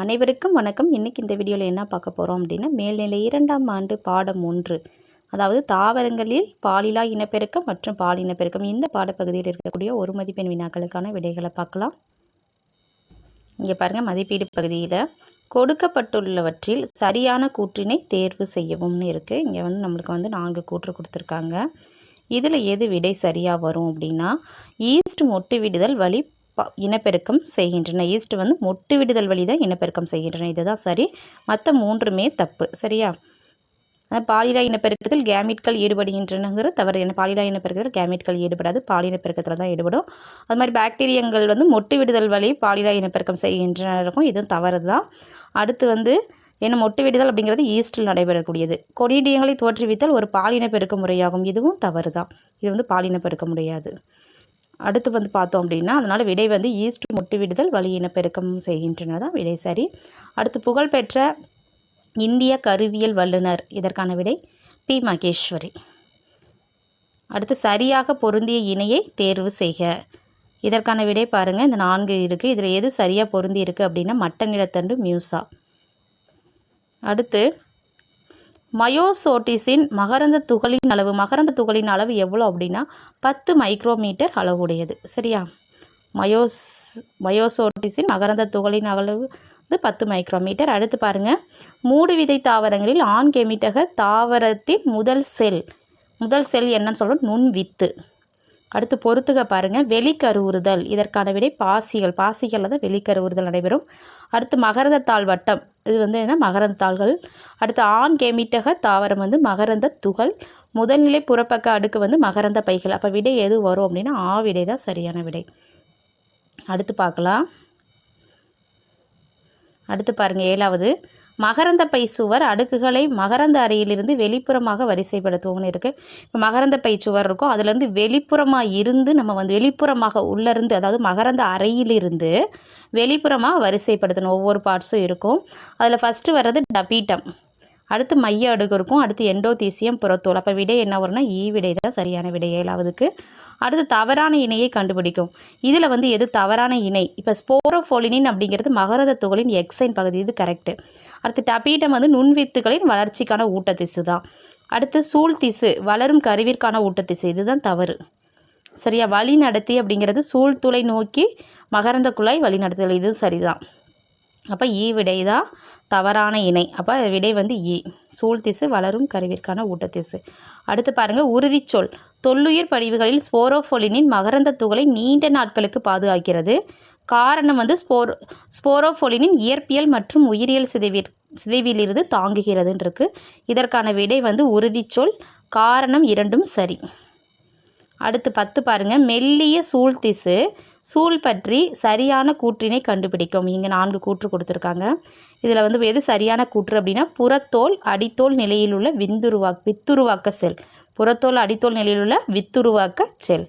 அனைவருக்கும் வணக்கம். இன்றைக்கி இந்த வீடியோவில் என்ன பார்க்க போகிறோம் அப்படின்னா மேல்நிலை இரண்டாம் ஆண்டு பாடம் ஒன்று. அதாவது தாவரங்களில் பாலிலா இனப்பெருக்கம் மற்றும் பால் இனப்பெருக்கம். இந்த பாடப்பகுதியில் இருக்கக்கூடிய ஒரு மதிப்பெண் வினாக்களுக்கான விடைகளை பார்க்கலாம். இங்கே பாருங்கள் மதிப்பீடு பகுதியில் கொடுக்கப்பட்டுள்ளவற்றில் சரியான கூற்றினை தேர்வு செய்யவும்னு இருக்குது இங்கே வந்து நம்மளுக்கு வந்து நான்கு கூற்று கொடுத்துருக்காங்க. இதில் எது விடை சரியாக வரும் அப்படின்னா ஈஸ்ட் மொட்டு விடுதல் வழி இனப்பெருக்கம் செய்கின்றன. ஈஸ்ட் வந்து மொட்டு விடுதல் வழி தான் இனப்பெருக்கம் செய்கின்றன. இதுதான் சரி. மற்ற மூன்றுமே தப்பு. சரியா? அஹ் பாலிடா இனப்பெருக்கத்தில் கேமிட்கள் ஈடுபடுகின்றனங்கிற தவறு. என்ன பாலிடா இனப்பெருக்கத்தில் கேமிட்கள் ஈடுபடாது. பாலினப்பெருக்கத்தில் தான் ஈடுபடும். அது மாதிரி பாக்டீரியங்கள் வந்து மொட்டு விடுதல் வழி பாலிடா இனப்பெருக்கம் செய்கின்றன இருக்கும் இதுவும் தவறு தான் அடுத்து வந்து என்ன மொட்டு விடுதல் அப்படிங்கிறது ஈஸ்டில் நடைபெறக்கூடியது. கொடிடியங்களை தோற்றுவித்தல் ஒரு பாலின பெருக்க முறையாகும். இதுவும் தவறு தான் இது வந்து பாலின பெருக்க முடியாது அடுத்து வந்து பார்த்தோம் அப்படின்னா அதனால் விடை வந்து ஈஸ்ட் முட்டு விடுதல் வழி இனப்பெருக்கம் செய்கின்றன தான் விடை சரி. அடுத்து புகழ்பெற்ற இந்திய கருவியல் வல்லுநர் இதற்கான விடை பி. மகேஸ்வரி. அடுத்து சரியாக பொருந்திய இணையை தேர்வு செய்க. இதற்கான விடை பாருங்கள் இந்த நான்கு இருக்குது இதில் எது சரியாக பொருந்தி இருக்குது அப்படின்னா மட்ட நிலத்தண்டு மியூசா. அடுத்து மயோசோட்டிஸின் மகரந்த துகளின் அளவு மகரந்த துகளின் அளவு எவ்வளோ அப்படின்னா பத்து மைக்ரோமீட்டர் அளவுடையது. சரியா? மயோஸ் மயோசோட்டிஸின் மகரந்த துகளின் அளவு வந்து பத்து மைக்ரோமீட்டர். அடுத்து பாருங்கள் மூடு விதை தாவரங்களில் ஆண் கெமிட்டக தாவரத்தின் முதல் செல் முதல் செல் என்னன்னு சொல்கிறோம் நுண் வித்து. அடுத்து பொறுத்துக பாருங்கள் வெளிக்கருவுறுதல் இதற்கான விடை பாசிகள். பாசிகளில் தான் வெளிக்கருவுறுதல் நடைபெறும். அடுத்து மகரந்தத்தாள் வட்டம் இது வந்து என்ன? மகரந்த தாள்கள். அடுத்து ஆண் கேமிட்டக தாவரம் வந்து மகரந்த துகள். முதல்நிலை புறப்பக்க அடுக்கு வந்து மகரந்த பைகள். அப்போ விடை எது வரும் அப்படின்னா ஆ விடை தான் சரியான விடை. அடுத்து பார்க்கலாம். அடுத்து பாருங்கள் ஏழாவது. மகரந்த பை சுவர் அடுக்குகளை மகரந்த அறையிலிருந்து வெளிப்புறமாக வரிசைப்படுத்துவோம்னு இருக்குது இப்போ மகரந்த பை சுவர் இருக்கும். அதுலேருந்து வெளிப்புறமாக இருந்து நம்ம வந்து வெளிப்புறமாக உள்ளேருந்து அதாவது மகரந்த அறையிலிருந்து வெளிப்புறமாக வரிசைப்படுத்தணும். ஒவ்வொரு பார்ட்ஸும் இருக்கும். அதில் ஃபஸ்ட்டு வர்றது டபீட்டம் அடுத்து மைய அடுக்கு இருக்கும். அடுத்து எண்டோதீசியம் புறத்தோல். அப்போ விடை என்ன வரும்னா ஈ விடை தான் சரியான விடை. ஏழாவதுக்கு. அடுத்து தவறான இணையை கண்டுபிடிக்கும். இதில் வந்து எது தவறான இணை? இப்போ ஸ்போரோஃபோலினின் அப்படிங்கிறது மகரந்த துகளின் எக்ஸைன் பகுதி. இது கரெக்டு அடுத்து டபீடம் வந்து நுண்வித்துகளின் வளர்ச்சிக்கான ஊட்டத்திசு தான் அடுத்து சூழ் திசு வளரும் கருவிற்கான ஊட்டத்திசு. இதுதான் தவறு. சரியா? வழி நடத்தி அப்படிங்கிறது சூழ்துளை நோக்கி மகரந்த குழாய் வழி நடத்துதல் இது சரிதான். அப்போ ஈ விடை தான் தவறான இணை. அப்போ விடை வந்து ஈ. சூழ்திசு வளரும் கருவிற்கான ஊட்டத்திசு. அடுத்து பாருங்கள் உறுதிச்சொல் தொல்லுயிர் படிவுகளில் ஸ்போரோஃபோலினின் மகரந்த துகளை நீண்ட நாட்களுக்கு பாதுகாக்கிறது. காரணம் வந்து ஸ்போர் ஸ்போரோஃபோலினின் இயற்பியல் மற்றும் உயிரியல் சிதைவில் சிதைவிலிருந்து தாங்குகிறதுன்ருக்கு இதற்கான விடை வந்து உறுதிச்சொல் காரணம் இரண்டும் சரி. அடுத்து பத்து பாருங்கள் மெல்லிய சூழ்திசு சூழ் பற்றி சரியான கூற்றினை கண்டுபிடிக்கும். இங்கே நான்கு கூற்று கொடுத்துருக்காங்க. இதில் வந்து எது சரியான கூற்று அப்படின்னா புறத்தோல் அடித்தோல் நிலையில் உள்ள விந்துருவா வித்துருவாக்க செல். புறத்தோல் அடித்தோல் நிலையில் உள்ள வித்துருவாக்க செல்.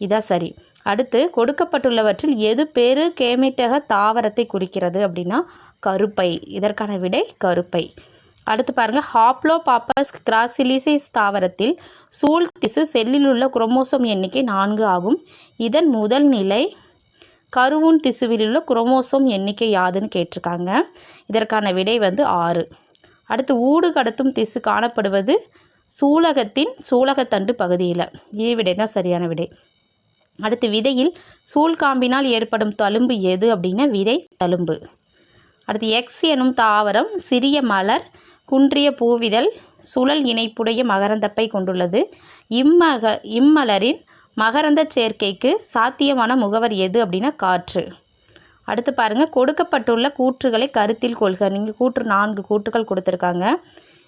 இதான் சரி. அடுத்து கொடுக்கப்பட்டுள்ளவற்றில் எது பெரு கேமிட்டக தாவரத்தை குறிக்கிறது அப்படின்னா கருப்பை. இதற்கான விடை கருப்பை. அடுத்து பாருங்கள் ஹாப்ளோ பாப்பஸ் கிராசிலிசிஸ் தாவரத்தில் சூழ் திசு செல்லில் உள்ள குரோமோசோம் எண்ணிக்கை நான்கு ஆகும். இதன் முதல் நிலை கருவூன் திசுவில் உள்ள குரோமோசோம் எண்ணிக்கை யாதுன்னு கேட்டிருக்காங்க. இதற்கான விடை வந்து ஆறு. அடுத்து ஊடு கடத்தும் திசு காணப்படுவது சூலகத்தின் சூலகத்தண்டு பகுதியில். ஈ விடை தான் சரியான விடை. அடுத்து விதையில் சூழ்காம்பினால் ஏற்படும் தழும்பு எது அப்படின்னா விதை தழும்பு. அடுத்து எக்ஸ் எனும் தாவரம் சிறிய மலர் குன்றிய பூவிதழ் சுழல் இணைப்புடைய மகரந்தப்பை கொண்டுள்ளது. இம்மக இம்மலரின் மகரந்த சேர்க்கைக்கு சாத்தியமான முகவர் எது அப்படின்னா காற்று. அடுத்து பாருங்கள் கொடுக்கப்பட்டுள்ள கூற்றுகளை கருத்தில் கொள்க. நீங்கள் கூற்று நான்கு கூற்றுகள் கொடுத்துருக்காங்க.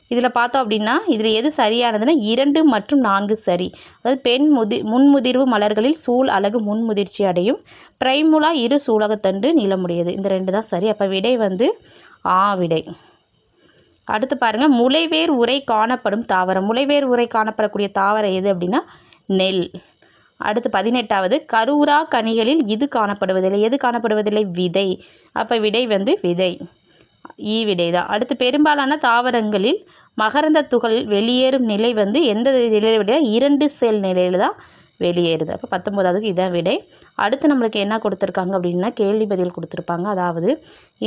இதில் பார்த்தோம் அப்படின்னா இதில் எது சரியானதுன்னா இரண்டு மற்றும் நான்கு சரி. அதாவது பெண் முதி முன்முதிர்வு மலர்களில் சூழ் அழகு முன்முதிர்ச்சி அடையும். பிரைமுலா இரு சூலகத்தண்டு நீளமுடையது இந்த ரெண்டு தான் சரி. அப்போ விடை வந்து ஆ விடை. அடுத்து பாருங்கள் முளைவேர் உரை காணப்படும் தாவரம். முளைவேர் உரை காணப்படக்கூடிய தாவரம் எது அப்படின்னா நெல். அடுத்து பதினெட்டாவது. கருவுரா கனிகளில் இது காணப்படுவதில்லை. எது காணப்படுவதில்லை? விதை. அப்போ விடை வந்து விதை. ஈ விடை தான் அடுத்து பெரும்பாலான தாவரங்களில் மகரந்த துகள் வெளியேறும் நிலை வந்து எந்த நிலையில் விட இரண்டு செல் நிலையில் தான் வெளியேறுது. அப்போ பத்தொம்போதாவதுக்கு இதான் விடை. அடுத்து நம்மளுக்கு என்ன கொடுத்துருக்காங்க அப்படின்னா கேள்வி பதில் கொடுத்துருப்பாங்க. அதாவது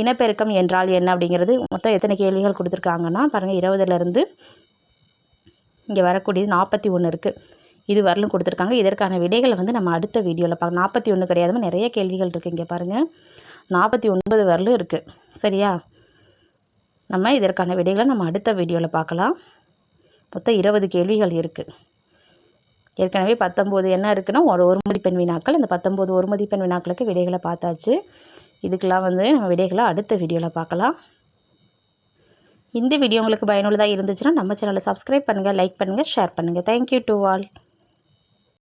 இனப்பெருக்கம் என்றால் என்ன அப்படிங்கிறது மொத்தம் எத்தனை கேள்விகள் கொடுத்துருக்காங்கன்னா பாருங்கள் இருபதுலேருந்து இங்கே வரக்கூடியது நாற்பத்தி ஒன்று இருக்குது இது வரலும் கொடுத்துருக்காங்க. இதற்கான விடைகளை வந்து நம்ம அடுத்த வீடியோவில் பார்க்கலாம் நாற்பத்தி ஒன்று கிடையாதுமே நிறைய கேள்விகள் இருக்குது இங்கே பாருங்கள் நாற்பத்தி ஒன்பது வரலும் இருக்குது சரியா? நம்ம இதற்கான விடைகளை நம்ம அடுத்த வீடியோவில் பார்க்கலாம். மொத்தம் இருபது கேள்விகள் இருக்குது ஏற்கனவே பத்தொம்போது என்ன இருக்குன்னா ஒரு ஒரு மதிப்பெண் வினாக்கள். இந்த பத்தொம்போது ஒரு மதிப்பெண் வினாக்களுக்கு விடைகளை பார்த்தாச்சு. இதுக்கெல்லாம் வந்து நம்ம விடைகளை அடுத்த வீடியோவில் பார்க்கலாம். இந்த வீடியோ உங்களுக்கு பயனுள்ளதாக இருந்துச்சுன்னா நம்ம சேனலை சப்ஸ்கிரைப் பண்ணுங்கள் லைக் பண்ணுங்கள் ஷேர் பண்ணுங்கள் தேங்க்யூ டு ஆல்